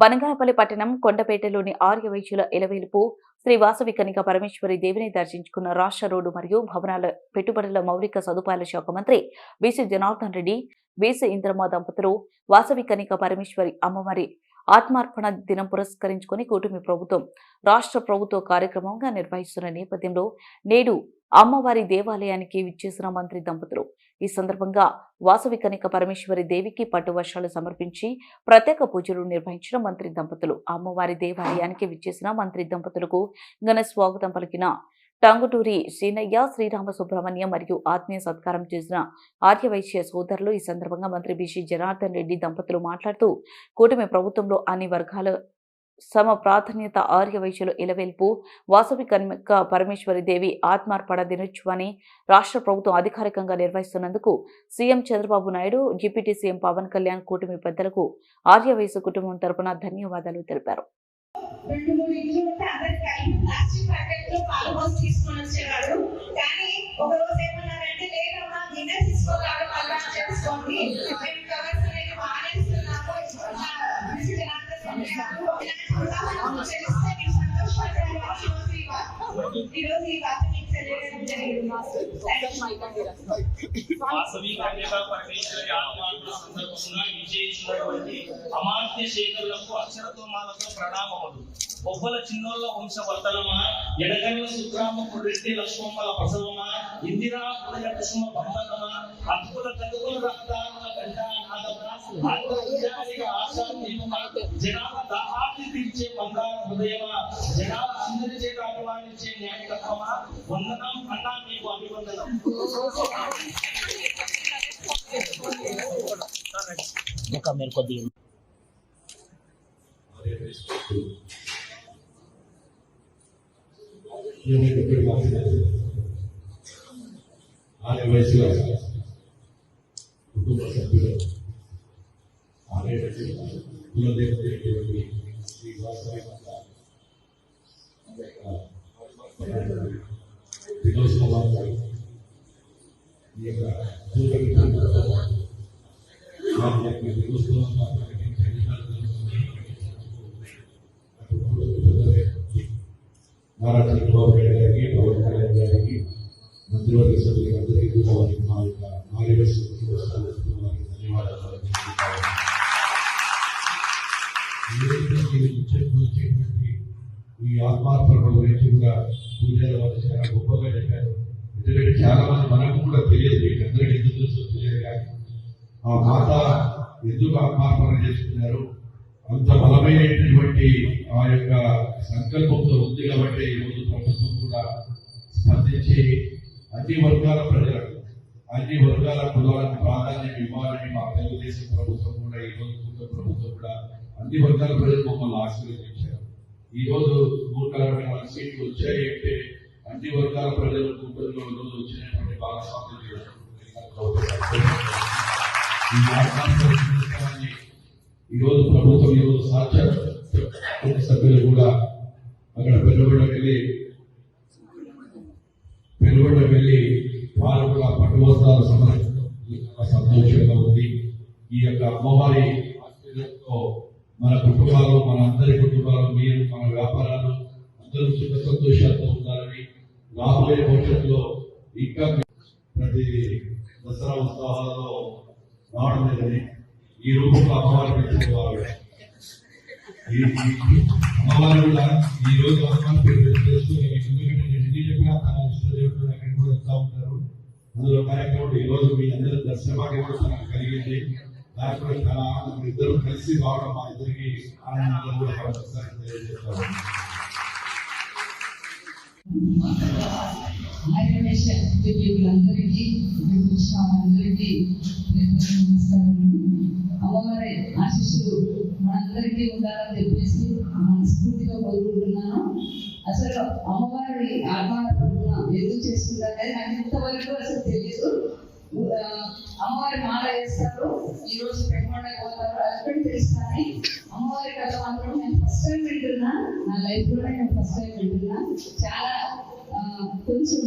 బనగానపల్లి పట్టణం కొండపేటలోని ఆర్యవైశ్యుల ఇలవేలుపు శ్రీ వాసవి కనిక పరమేశ్వరి దేవిని దర్శించుకున్న రాష్ట్ర రోడ్డు మరియు భవనాల పెట్టుబడుల మౌలిక సదుపాయాల శాఖ మంత్రి బీసీ జనార్దన్ రెడ్డి బీసీ ఇంద్రమ్మ దంపతులు వాసవి కనిక పరమేశ్వరి అమ్మవారి ఆత్మార్పణ దినం పురస్కరించుకుని కూటమి ప్రభుత్వం రాష్ట్ర ప్రభుత్వ కార్యక్రమంగా నిర్వహిస్తున్న నేపథ్యంలో నేడు అమ్మవారి దేవాలయానికి విచ్చేసిన మంత్రి దంపతులు. ఈ సందర్భంగా వాసవి కనిక పరమేశ్వరి దేవికి పట్టు వర్షాలు సమర్పించి ప్రత్యేక పూజలు నిర్వహించిన మంత్రి దంపతులు. అమ్మవారి దేవాలయానికి విచ్చేసిన మంత్రి దంపతులకు ఘన స్వాగతం పలికిన టంగుటూరి శ్రీనయ్య శ్రీరామ సుబ్రహ్మణ్యం మరియు ఆత్మీయ సత్కారం చేసిన ఆర్యవైశ్య సోదరులు ఈ సందర్భంగా మంత్రి బిషి జనార్దన్ రెడ్డి దంపతులు మాట్లాడుతూ కూటమి ప్రభుత్వంలో అన్ని వర్గాల సమ ప్రాధాన్యత ఆర్యవైశ్యులు ఇలవెల్పు వాసవి కన్మిక పరమేశ్వరి దేవి ఆత్మార్పణ దినోత్సవాన్ని రాష్ట్ర ప్రభుత్వం అధికారికంగా నిర్వహిస్తున్నందుకు CM Chandrababu Naidu deputy CM Pawan Kalyan కూటమి పెద్దలకు ఆర్యవైశ్య కుటుంబం తరపున ధన్యవాదాలు తెలిపారు. వాసవి కన్యకా పరమేశ్వరి ఆహ్వాన సందర్భంగా విజయించినటువంటి అమాత్య శేఖరులకు అక్షరతోమాలతో ప్రణామములు. బొబ్బల చిన్నోళ్ళ వంశ వర్తనమా ఎడగల్ల సుగ్రామ కురెడ్డి లక్ష్మమ్మల ప్రసవమా ఇందిరా పులయ కుసుమ బంధనమా అద్భుత తగుల రక్తాల గంట నాదమా జనాల దాహాన్ని తీర్చే బంగారు హృదయమా జనాల అందరి చేత అభిమానించే న్యాయకత్వమా వందనం అన్నా మీకు అభివందనం ఇంకా మీరు కొద్దిగా వయసులో కుటుంబ సభ్యులు ఆనే కులదేవతైనటువంటి శ్రీ వాసవి మాత దినోత్సవాలు ఈ యొక్క కూటమి ప్రభుత్వం వారి యొక్క దినోత్సవాన్ని నారా చంద్రబాబు నాయుడు గారికి పవన్ కళ్యాణ్ గారికి మంత్రివర్గ సభ్యులకి అందరికీ కూడా వారికి మా యొక్క నాలుగు వారికి ధన్యవాదాలు తెలుపుతున్నాను. ఈ రోజున మీరు వచ్చేటువంటి ఈ ఆత్మార్పణ గురించి కూడా పూజల చాలా గొప్పగా చెప్పారు ఎందుకంటే చాలా మంది మనకు కూడా తెలియదు మీకు ఎందుకు తెలుసో తెలియదు కానీ ఆ మాత ఎందుకు ఆత్మార్పణ చేసుకున్నారు అంత బలమైనటువంటి ఆ యొక్క సంకల్పంతో ఉంది కాబట్టి ఈరోజు ప్రభుత్వం కూడా స్పందించి అన్ని వర్గాల ప్రజలకు అన్ని వర్గాల కులాలకు ప్రాధాన్యం ఇవ్వాలని మా తెలుగుదేశం ప్రభుత్వం కూడా ఈ ప్రభుత్వం కూడా అన్ని వర్గాల ప్రజలు మమ్మల్ని ఆశీర్వదించారు. ఈ రోజు నూట అరవై నాలుగు సీట్లు వచ్చాయి అంటే అన్ని వర్గాల ప్రజలు కూటమిలో ఈ రోజు వచ్చినటువంటి భాగస్వామ్యం ఈ రోజు ప్రభుత్వం ఈ రోజు సాధ్య. సభ్యులు కూడా అక్కడ పెరుగుబడి వెళ్ళి పెరుగుబడి వెళ్ళి వారు కూడా పట్టు వస్త్రాలు సమర్పించడం సంతోషంగా ఉంది. ఈ యొక్క అమ్మవారి కుటుంబాలు మన అందరి కుటుంబాలు మీరు మన వ్యాపారాలు అందరూ సుఖ సంతోషాలతో ఉండాలని రాబోయే భవిష్యత్తులో ఇంకా ప్రతి దసరా ఉత్సవాలలో రావడం లేదని ఈ రూపంలో అమ్మవారు పెట్టుకోవాలి. అమ్మవారు కూడా ఈ రోజు అమ్మవారి పేరు ఎందుకంటే నేను ఎన్ని చెప్పినా తన ఇష్టదేవుడు అక్కడికి కూడా వస్తూ ఉంటారు. అందులో కార్యక్రమం ఈ రోజు మీ అందరి దర్శనభాగ్యం కూడా కలిగింది. దానికి చాలా ఆనందం ఇద్దరు కలిసి రావడం మా ఇద్దరికి ఆనందంగా కూడా మరొకసారి తెలియజేస్తాను అందరికీ. నమస్కారములు అమ్మవారి ఆశీస్సులు మనందరికీ ఉండాలని చెప్పేసి మనస్ఫూర్తిగా కోరుకుంటున్నాను. అసలు అమ్మవారి ఆత్మార్పణ ఎందుకు చేసుకుంటారనేది నాకు ఇంతవరకు మాత్రం నేను ఫస్ట్ టైం వింటున్నా. నా లైఫ్ కూడా నేను ఫస్ట్ టైం వింటున్నా. చాలా కొంచెం